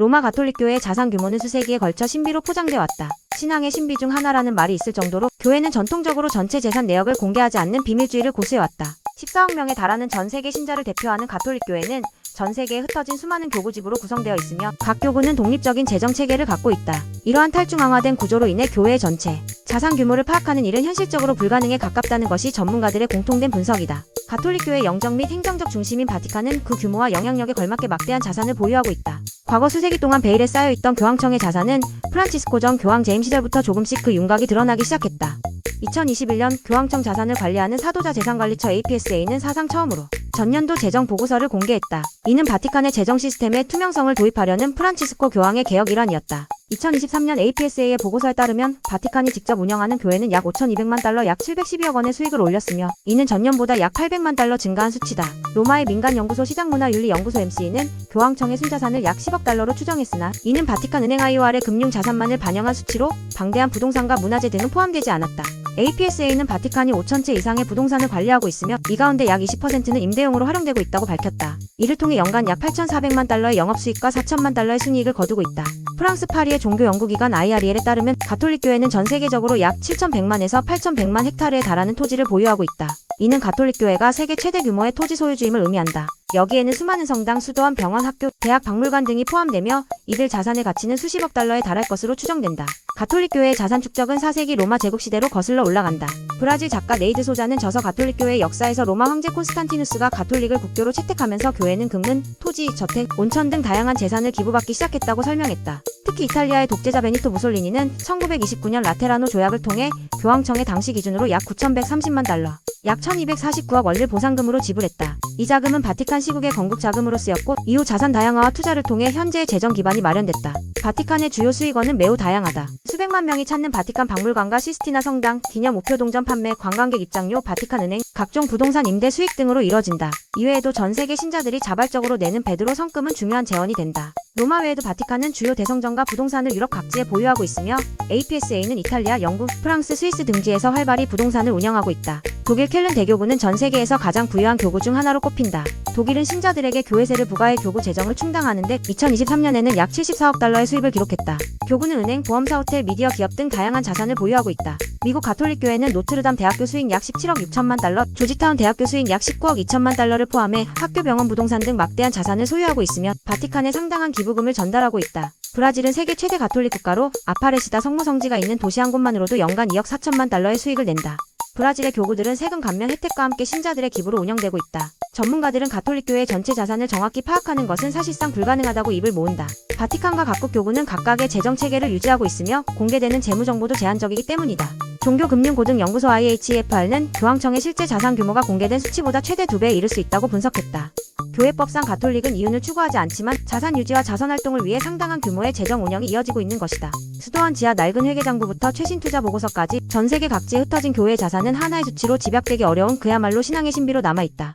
로마 가톨릭교회의 자산 규모는 수세기에 걸쳐 신비로 포장돼 왔다. 신앙의 신비 중 하나라는 말이 있을 정도로 교회는 전통적으로 전체 재산 내역을 공개하지 않는 비밀주의를 고수해왔다. 14억 명에 달하는 전 세계 신자를 대표하는 가톨릭교회는 전 세계에 흩어진 수많은 교구집으로 구성되어 있으며 각 교구는 독립적인 재정 체계를 갖고 있다. 이러한 탈중앙화된 구조로 인해 교회 전체 자산 규모를 파악하는 일은 현실적으로 불가능에 가깝다는 것이 전문가들의 공통된 분석이다. 가톨릭교회 영적 및 행정적 중심인 바티칸은 그 규모와 영향력에 걸맞게 막대한 자산을 보유하고 있다. 과거 수세기 동안 베일에 쌓여있던 교황청의 자산은 프란치스코 전 교황 재임 시절부터 조금씩 그 윤곽이 드러나기 시작했다. 2021년 교황청 자산을 관리하는 사도자 재산관리처 APSA는 사상 처음으로 전년도 재정 보고서를 공개했다. 이는 바티칸의 재정 시스템에 투명성을 도입하려는 프란치스코 교황의 개혁 일환이었다. 2023년 APSA의 보고서에 따르면 바티칸이 직접 운영하는 교회는 약 5,200만 달러 약 712억 원의 수익을 올렸으며 이는 전년보다 약 800만 달러 증가한 수치다. 로마의 민간 연구소 시장문화윤리연구소 MC는 교황청의 순자산을 약 10억 달러로 추정했으나 이는 바티칸 은행 IOR의 금융 자산만을 반영한 수치로 방대한 부동산과 문화재 등은 포함되지 않았다. APSA는 바티칸이 5천 채 이상의 부동산을 관리하고 있으며 이 가운데 약 20%는 임대용으로 활용되고 있다고 밝혔다. 이를 통해 연간 약 8,400만 달러의 영업 수익과 4천만 달러의 순이익을 거두고 있다. 프랑스 파리의 종교 연구기관 IREL에 따르면 가톨릭 교회는 전 세계적으로 약 7,100만에서 8,100만 헥타르에 달하는 토지를 보유하고 있다. 이는 가톨릭 교회가 세계 최대 규모의 토지 소유주임을 의미한다. 여기에는 수많은 성당, 수도원, 병원, 학교, 대학, 박물관 등이 포함되며 이들 자산의 가치는 수십억 달러에 달할 것으로 추정된다. 가톨릭교회의 자산 축적은 4세기 로마 제국시대로 거슬러 올라간다. 브라질 작가 네이드 소자는 저서 가톨릭교회의 역사에서 로마 황제 콘스탄티누스가 가톨릭을 국교로 채택하면서 교회는 금은, 토지, 저택, 온천 등 다양한 재산을 기부받기 시작했다고 설명했다. 특히 이탈리아의 독재자 베니토 무솔리니는 1929년 라테라노 조약을 통해 교황청의 당시 기준으로 약 9,130만 달러, 약 1249억 원을 보상금으로 지불했다. 이 자금은 바티칸 시국의 건국 자금으로 쓰였고 이후 자산 다양화와 투자를 통해 현재의 재정 기반이 마련됐다. 바티칸의 주요 수익원은 매우 다양하다. 수백만 명이 찾는 바티칸 박물관과 시스티나 성당, 기념 우표 동전 판매, 관광객 입장료, 바티칸 은행, 각종 부동산 임대 수익 등으로 이뤄진다. 이외에도 전 세계 신자들이 자발적으로 내는 베드로 성금은 중요한 재원이 된다. 로마 외에도 바티칸은 주요 대성전과 부동산을 유럽 각지에 보유하고 있으며 APSA는 이탈리아, 영국, 프랑스, 스위스 등지에서 활발히 부동산을 운영하고 있다. 독일 켈른 대교구는 전 세계에서 가장 부유한 교구 중 하나로 꼽힌다. 독일은 신자들에게 교회세를 부과해 교구 재정을 충당하는데 2023년에는 약 74억 달러의 수입을 기록했다. 교구는 은행, 보험사, 호텔, 미디어 기업 등 다양한 자산을 보유하고 있다. 미국 가톨릭 교회는 노트르담 대학교 수익 약 17억 6천만 달러, 조지타운 대학교 수익 약 19억 2천만 달러를 포함해 학교, 병원, 부동산 등 막대한 자산을 소유하고 있으며 바티칸에 상당한 기부금을 전달하고 있다. 브라질은 세계 최대 가톨릭 국가로 아파레시다 성모 성지가 있는 도시 한 곳만으로도 연간 2억 4천만 달러의 수익을 낸다. 브라질의 교구들은 세금 감면 혜택과 함께 신자들의 기부로 운영되고 있다. 전문가들은 가톨릭교회의 전체 자산을 정확히 파악하는 것은 사실상 불가능하다고 입을 모은다. 바티칸과 각국 교구는 각각의 재정 체계를 유지하고 있으며 공개되는 재무 정보도 제한적이기 때문이다. 종교금융고등연구소 IHEFR는 교황청의 실제 자산 규모가 공개된 수치보다 최대 2배에 이를 수 있다고 분석했다. 교회법상 가톨릭은 이윤을 추구하지 않지만 자산 유지와 자선 활동을 위해 상당한 규모의 재정 운영이 이어지고 있는 것이다. 수도원 지하 낡은 회계장부부터 최신 투자 보고서까지 전 세계 각지에 흩어진 교회의 자산은 하나의 수치로 집약되기 어려운 그야말로 신앙의 신비로 남아있다.